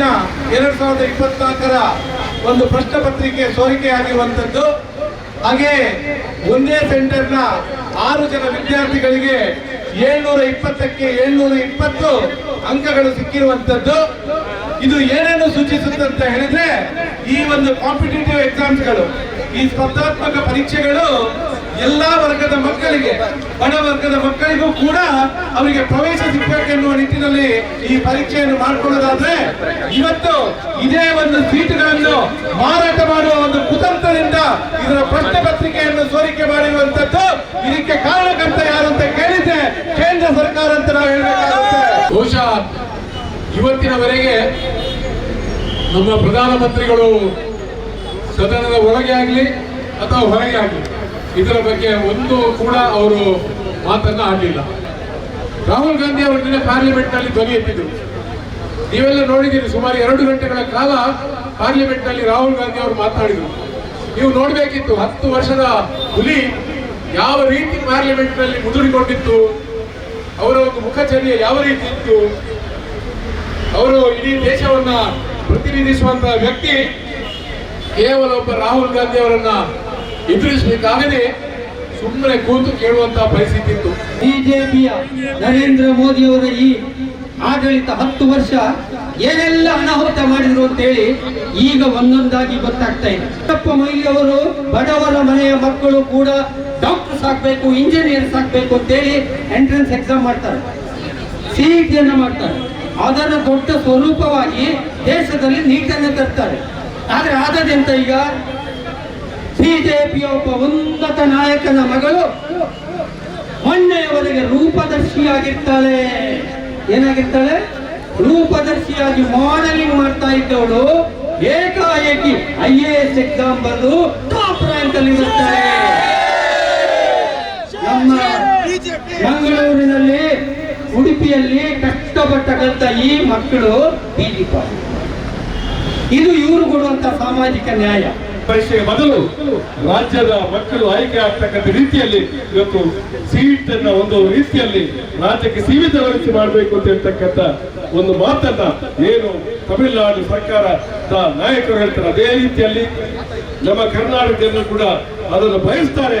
ಸಾವಿರದ ಇಪ್ಪತ್ನಾಲ್ಕರ ಒಂದು ಪ್ರಶ್ನೆ ಪತ್ರಿಕೆ ಸೋರಿಕೆ ಆಗಿರುವಂತದ್ದು ಹಾಗೆ ಒಂದೇ ಸೆಂಟರ್ನ ಆರು ಜನ ವಿದ್ಯಾರ್ಥಿಗಳಿಗೆ ಏಳ್ನೂರ ಇಪ್ಪತ್ತಕ್ಕೆ ಏಳ್ನೂರ ಇಪ್ಪತ್ತು ಅಂಕಗಳು ಸಿಕ್ಕಿರುವಂತದ್ದು ಇದು ಏನೇನು ಸೂಚಿಸುತ್ತೆ ಅಂತ ಹೇಳಿದ್ರೆ ಈ ಒಂದು ಕಾಂಪಿಟೇಟಿವ್ ಎಕ್ಸಾಮ್ಸ್ಗಳು ಈ ಸ್ಪರ್ಧಾತ್ಮಕ ಪರೀಕ್ಷೆಗಳು ಎಲ್ಲಾ ವರ್ಗದ ಮಕ್ಕಳಿಗೆ, ಬಡ ವರ್ಗದ ಮಕ್ಕಳಿಗೂ ಕೂಡ ಅವರಿಗೆ ಪ್ರವೇಶ ಸಿಗಬೇಕೆನ್ನುವ ನಿಟ್ಟಿನಲ್ಲಿ ಈ ಪರೀಕ್ಷೆಯನ್ನು ಮಾಡಿಕೊಳ್ಳೋದಾದ್ರೆ, ಇವತ್ತು ಇದೇ ಒಂದು ಸೀಟುಗಳನ್ನು ಮಾರಾಟ ಮಾಡುವ ಒಂದು ಕುತಂತ್ರದಿಂದ ಇದರ ಪ್ರಶ್ನೆ ಪತ್ರಿಕೆಯನ್ನು ಸೋರಿಕೆ ಮಾಡಿರುವಂತದ್ದು ಇದಕ್ಕೆ ಕಾರಣಕರ್ತ ಯಾರು ಅಂತ ಕೇಳಿದ್ರೆ ಕೇಂದ್ರ ಸರ್ಕಾರ ಅಂತ ನಾವು ಹೇಳಬೇಕಾಗುತ್ತೆ. ಬಹುಶಃ ಇವತ್ತಿನವರೆಗೆ ನಮ್ಮ ಪ್ರಧಾನಮಂತ್ರಿಗಳು ಸದನದ ಒಳಗೆ ಆಗಲಿ ಅಥವಾ ಹೊರಗೆ ಆಗಲಿ ಇದರ ಬಗ್ಗೆ ಒಂದು ಕೂಡ ಅವರು ಮಾತನ್ನ ಆಡಲಿಲ್ಲ. ರಾಹುಲ್ ಗಾಂಧಿ ಅವರು ನಿನ್ನೆ ಪಾರ್ಲಿಮೆಂಟ್ನಲ್ಲಿ ಧ್ವನಿ ಎತ್ತಿದ್ರು. ನೀವೆಲ್ಲ ನೋಡಿದ್ದೀರಿ, ಸುಮಾರು ಎರಡು ಗಂಟೆಗಳ ಕಾಲ ಪಾರ್ಲಿಮೆಂಟ್ನಲ್ಲಿ ರಾಹುಲ್ ಗಾಂಧಿ ಅವರು ಮಾತನಾಡಿದರು ನೀವು ನೋಡಬೇಕಿತ್ತು, ಹತ್ತು ವರ್ಷದ ಹುಲಿ ಯಾವ ರೀತಿ ಪಾರ್ಲಿಮೆಂಟ್ನಲ್ಲಿ ಮುದುಡಿಕೊಂಡಿತ್ತು ಅವರ ಒಂದು ಮುಖಚರ್ಯ ಯಾವ ರೀತಿ ಇತ್ತು, ಅವರು ಇಡೀ ದೇಶವನ್ನ ಪ್ರತಿನಿಧಿಸುವಂತಹ ವ್ಯಕ್ತಿ ಕೇವಲ ಒಬ್ಬ ರಾಹುಲ್ ಗಾಂಧಿ ಅವರನ್ನ ಎದುರಿಸಬೇಕಾಗದೆ ಸುಮ್ಮನೆ ಕೂತು ಕೇಳುವಂತ ಪರಿಸ್ಥಿತಿ ಇತ್ತು. ಬಿಜೆಪಿಯ ನರೇಂದ್ರ ಮೋದಿ ಅವರ ಈ ಆಡಳಿತ ಹತ್ತು ವರ್ಷ ಏನೆಲ್ಲ ಅನಾಹುತ ಮಾಡಿದ್ರು ಅಂತೇಳಿ ಈಗ ಒಂದೊಂದಾಗಿ ಗೊತ್ತಾಗ್ತಾ ಇದೆ. ಚಿಕ್ಕಪ್ಪ ಮೊಯ್ಲಿ ಅವರು ಬಡವರ ಮನೆಯ ಮಕ್ಕಳು ಕೂಡ ಡಾಕ್ಟರ್ಸ್ ಇಂಜಿನಿಯರ್ ಇಂಜಿನಿಯರ್ಸ್ ಆಗಬೇಕು ಅಂತೇಳಿ ಎಂಟ್ರೆನ್ಸ್ ಎಕ್ಸಾಮ್ ಮಾಡ್ತಾರೆ. ಸಿಇಟಿಯನ್ನು ಮಾಡ್ತಾರೆ. ಅದರ ದೊಡ್ಡ ಸ್ವರೂಪವಾಗಿ ದೇಶದಲ್ಲಿ ನೀಟನ್ನು ತರ್ತಾರೆ. ಆದರೆ ಆದದೆಂತ ಈಗ? ಬಿಜೆಪಿಯ ಒಬ್ಬ ಉನ್ನತ ನಾಯಕನ ಮಗಳು ಮೊನ್ನೆಯವರೆಗೆ ರೂಪದರ್ಶಿಯಾಗಿರ್ತಾಳೆ. ಏನಾಗಿರ್ತಾಳೆ? ರೂಪದರ್ಶಿಯಾಗಿ ಮಾಡೆಲಿಂಗ್ ಮಾಡ್ತಾ ಇದ್ದವಳು ಏಕಾಏಕಿ ಐ ಎ ಎಸ್ ಎಕ್ಸಾಮ್ ಬಂದು ಟಾಪ್ ರ್ಯಾಂಕ್ ಅಲ್ಲಿ ಬರ್ತಾಳೆ. ನಮ್ಮ ಮಂಗಳೂರಿನಲ್ಲಿ ಉಡುಪಿಯಲ್ಲಿ ಕಷ್ಟಪಟ್ಟ ಕಲಿತ ಈ ಮಕ್ಕಳು ಬಿಜೆಪಿ ಇದು ಇವರು ಕೊಡುವಂತ ಸಾಮಾಜಿಕ ನ್ಯಾಯ. ಪರೀಕ್ಷೆಗೆ ಮೊದಲು ರಾಜ್ಯದ ಮಕ್ಕಳು ಆಯ್ಕೆ ಆಗ್ತಕ್ಕಂಥ ರೀತಿಯಲ್ಲಿ ಇವತ್ತು ಸೀಟ್ ಅನ್ನ ಒಂದು ರೀತಿಯಲ್ಲಿ ರಾಜ್ಯಕ್ಕೆ ಸೀಮಿತಗೊಳಿಸಿ ಮಾಡಬೇಕು ಅಂತ ಹೇಳ್ತಕ್ಕಂಥ ಒಂದು ಮಾತನ್ನ ಏನು ತಮಿಳುನಾಡು ಸರ್ಕಾರ ನಾಯಕರು ಹೇಳ್ತಾರೆ ಅದೇ ರೀತಿಯಲ್ಲಿ ನಮ್ಮ ಕರ್ನಾಟಕ ಜನರು ಕೂಡ ಅದನ್ನು ಬಯಸ್ತಾರೆ